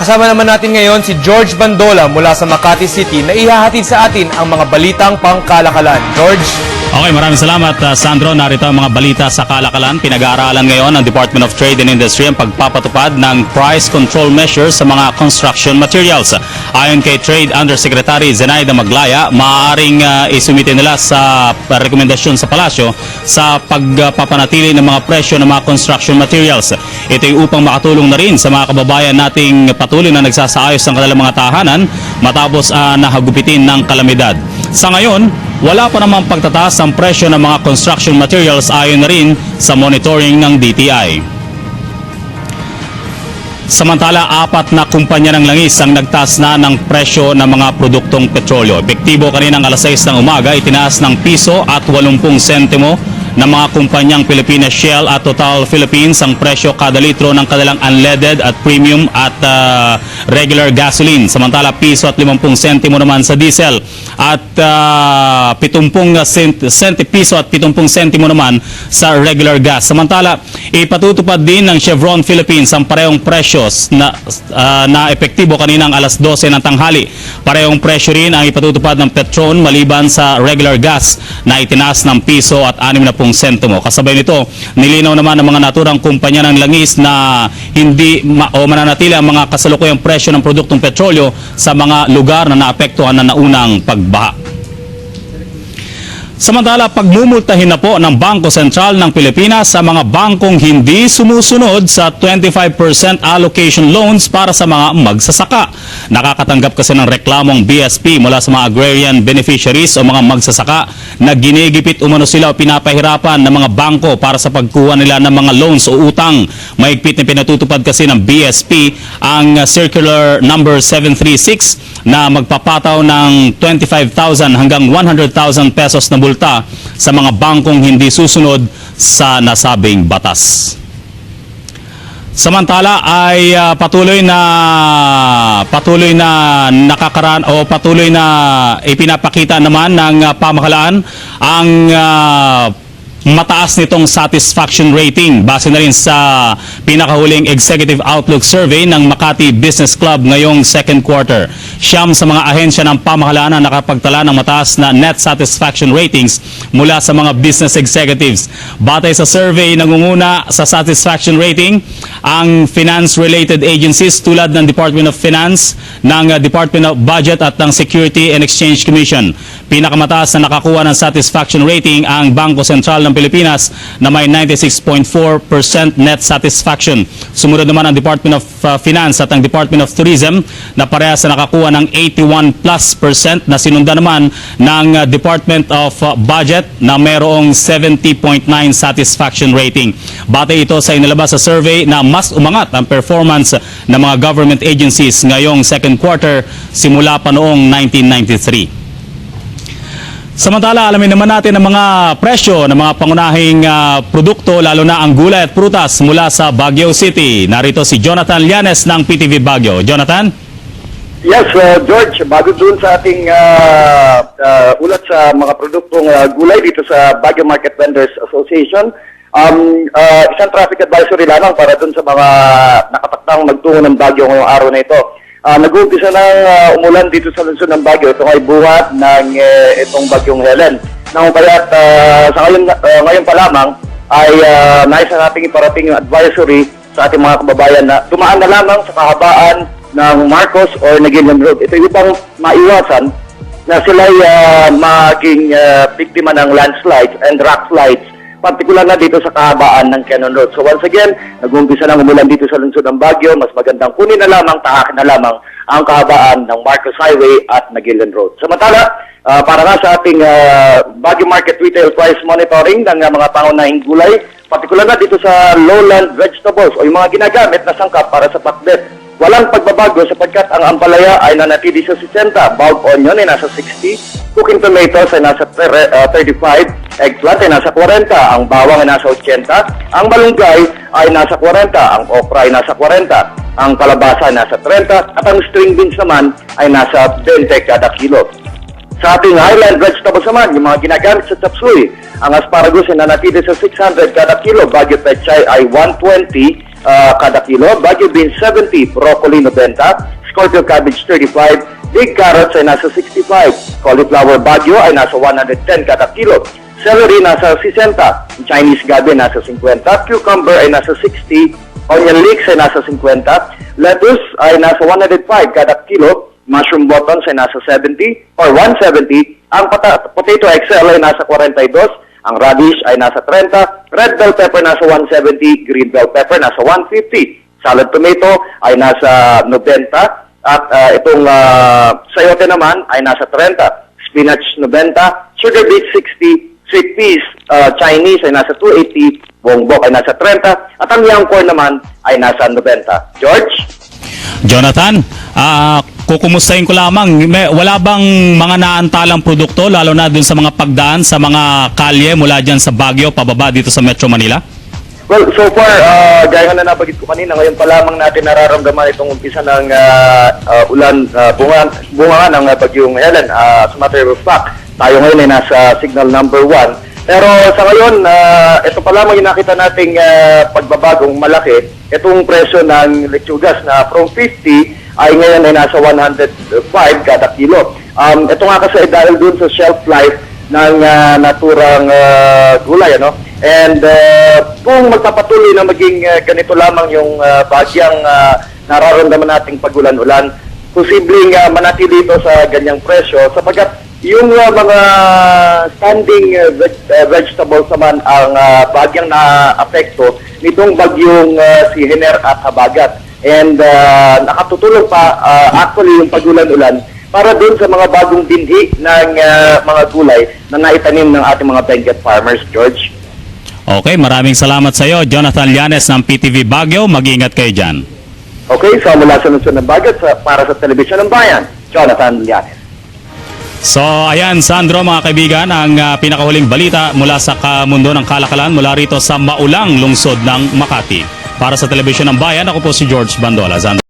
Kasama naman natin ngayon si George Bandola mula sa Makati City na ihahatid sa atin ang mga balitang pangkalakalan. George? Okay, maraming salamat uh, Sandro. Narito ang mga balita sa kalakalan. Pinag-aaralan ngayon ng Department of Trade and Industry ang pagpapatupad ng price control measures sa mga construction materials. Ayon kay Trade Undersecretary Zenaida Maglaya, maaaring uh, isumitin nila sa rekomendasyon sa palasyo sa pagpapanatili ng mga presyo ng mga construction materials. Ito upang makatulong na rin sa mga kababayan nating patuloy na nagsasaayos ng kanilang mga tahanan matapos uh, nahagupitin ng kalamidad. Sa ngayon, wala pa namang pagtataas ng presyo ng mga construction materials ayon na rin sa monitoring ng DTI. Samantala, apat na kumpanya ng langis ang nagtaas na ng presyo ng mga produktong petrolyo. Epektibo kaninang alas 6 ng umaga, itinaas ng piso at 80 sentimo ng mga kumpanyang Pilipinas Shell at Total Philippines ang presyo kada litro ng kanilang unleaded at premium at ah, regular gasoline. Samantala, piso at 50 sentimo naman sa diesel at ah, 70 cent, centi, piso at 70 sentimo naman sa regular gas. Samantala, ipatutupad din ng Chevron Philippines ang parehong presyos na, ah, na epektibo kaninang alas 12 ng tanghali. Parehong presyo rin ang ipatutupad ng Petron maliban sa regular gas na itinaas ng piso at 60 sentimo. Kasabay nito, nilinaw naman ng mga naturang kumpanya ng langis na hindi ma- o mananatili ang mga kasalukuyang presyo ng produktong petrolyo sa mga lugar na naapektuhan na naunang pagbaha. Samantala, pagmumultahin na po ng Bangko Sentral ng Pilipinas sa mga bangkong hindi sumusunod sa 25% allocation loans para sa mga magsasaka. Nakakatanggap kasi ng reklamong BSP mula sa mga agrarian beneficiaries o mga magsasaka na ginigipit umano sila o pinapahirapan ng mga bangko para sa pagkuha nila ng mga loans o utang. Mahigpit na pinatutupad kasi ng BSP ang circular number 736 na magpapataw ng 25,000 hanggang 100,000 pesos na multa sa mga bangkong hindi susunod sa nasabing batas. Samantala ay ah, patuloy na patuloy na nakakaran o patuloy na ipinapakita naman ng ah, pamahalaan ang ah, mataas nitong satisfaction rating base na rin sa pinakahuling Executive Outlook Survey ng Makati Business Club ngayong second quarter. Siyam sa mga ahensya ng pamahalaan ang nakapagtala ng mataas na net satisfaction ratings mula sa mga business executives. Batay sa survey, nangunguna sa satisfaction rating ang finance-related agencies tulad ng Department of Finance, ng Department of Budget at ng Security and Exchange Commission. Pinakamataas na nakakuha ng satisfaction rating ang Bangko Sentral ng Pilipinas na may 96.4% net satisfaction. Sumunod naman ang Department of uh, Finance at ang Department of Tourism na parehas na nakakuha ng 81 plus percent na sinundan naman ng uh, Department of uh, Budget na mayroong 70.9 satisfaction rating. Batay ito sa inilabas sa survey na mas umangat ang performance ng mga government agencies ngayong second quarter simula pa noong 1993. Samantala, alamin naman natin ang mga presyo ng mga pangunahing ah, produkto lalo na ang gulay at prutas mula sa Baguio City. Narito si Jonathan Llanes ng PTV Baguio. Jonathan? Yes, uh, George, bago dun sa ating uh, uh, ulat sa mga produktong uh, gulay dito sa Baguio Market Vendors Association, um, uh, isang traffic advisory lamang para dun sa mga nakatakdang magtungo ng Baguio ngayong araw na ito. Uh, nag-uumpisa ng uh, umulan dito sa lungsod ng Baguio. Ito ay buhat ng uh, itong bagyong Helen. Nang kaya't uh, sa ngayon, uh, ngayon pa lamang ay uh, nais na nating iparating yung advisory sa ating mga kababayan na dumaan na lamang sa kahabaan ng Marcos or Naguilian Road. Ito upang maiwasan na sila ay ah, maging ah, biktima ng landslides and rock slides, partikular na dito sa kahabaan ng Cannon Road. So once again, nag-uumpisa ng umulan dito sa lungsod ng Baguio, mas magandang kunin na lamang, tahakin na lamang ang kahabaan ng Marcos Highway at Naguilian Road. Samantala, ah, para nga sa ating ah, Baguio Market Retail Price Monitoring ng ah, mga pangunahing gulay, partikular na dito sa lowland vegetables o yung mga ginagamit na sangkap para sa pakbet. Walang pagbabago sapagkat ang ampalaya ay nanatili sa 60, bulb onion ay nasa 60, cooking tomatoes ay nasa ter- uh, 35, eggplant ay nasa 40, ang bawang ay nasa 80, ang malunggay ay nasa 40, ang okra ay nasa 40, ang kalabasa ay nasa 30, at ang string beans naman ay nasa 20 kada kilo. Sa ating highland vegetables naman, yung mga ginagamit sa chapsuy, ang asparagus ay nanatili sa 600 kada kilo, Baguio Pechay ay 120, ah, kada kilo. Baguio beans 70, broccoli 90, scorpio cabbage 35, big carrots ay nasa 65, cauliflower Baguio ay nasa 110 kada kilo. Celery nasa 60, Chinese gabi nasa 50, cucumber ay nasa 60, onion leeks ay nasa 50, lettuce ay nasa 105 kada kilo, mushroom buttons ay nasa 70 or 170, ang potato XL ay nasa 42, ang radish ay nasa 30, red bell pepper nasa 170, green bell pepper nasa 150, salad tomato ay nasa 90, at ah, itong ah, sayote naman ay nasa 30, spinach 90, sugar beet 60, sweet peas ah, Chinese ay nasa 280, bongbok ay nasa 30, at ang young corn naman ay nasa 90. George? Jonathan, ah kukumustahin ko lamang, may, wala bang mga naantalang produkto lalo na dun sa mga pagdaan sa mga kalye mula dyan sa Baguio pababa dito sa Metro Manila? Well, so far, uh, gaya nga na nabanggit ko kanina, ngayon pa lamang natin nararamdaman itong umpisa ng ah, ah, ulan, uh, bunga, bunga nga ng ah, bagyong Helen. Uh, as a matter of fact, tayo ngayon ay nasa signal number one. Pero sa ngayon, ah, ito pa lamang yung nakita nating ah, pagbabagong malaki. Itong presyo ng lechugas na from 50 ay ngayon ay nasa 105 kada kilo. Um, ito nga kasi dahil dun sa shelf life ng ah, naturang ah, gulay ano and ah, kung magpapatuloy na maging ah, ganito lamang yung ah, bagyang ah, nararamdaman nating pagulan-ulan posibleng ah, manatili ito sa ganyang presyo sapagkat yung ah, mga standing ah, veg- ah, vegetables naman ang ah, bagyang na-apekto nitong bagyong ah, si Hener at Habagat and ah, nakatutulong pa ah, actually yung pagulan-ulan para doon sa mga bagong binhi ng ah, mga gulay na naitanim ng ating mga Benguet farmers, George. Okay, maraming salamat sa iyo, Jonathan Llanes ng PTV Baguio. Mag-ingat kayo dyan. Okay, so mula sa Luzon ng Bagat sa, para sa Telebisyon ng Bayan, Jonathan Llanes. So, ayan, Sandro, mga kaibigan, ang ah, pinakahuling balita mula sa kamundo ng kalakalan mula rito sa Maulang, lungsod ng Makati. Para sa Telebisyon ng Bayan, ako po si George Bandola. Sandro.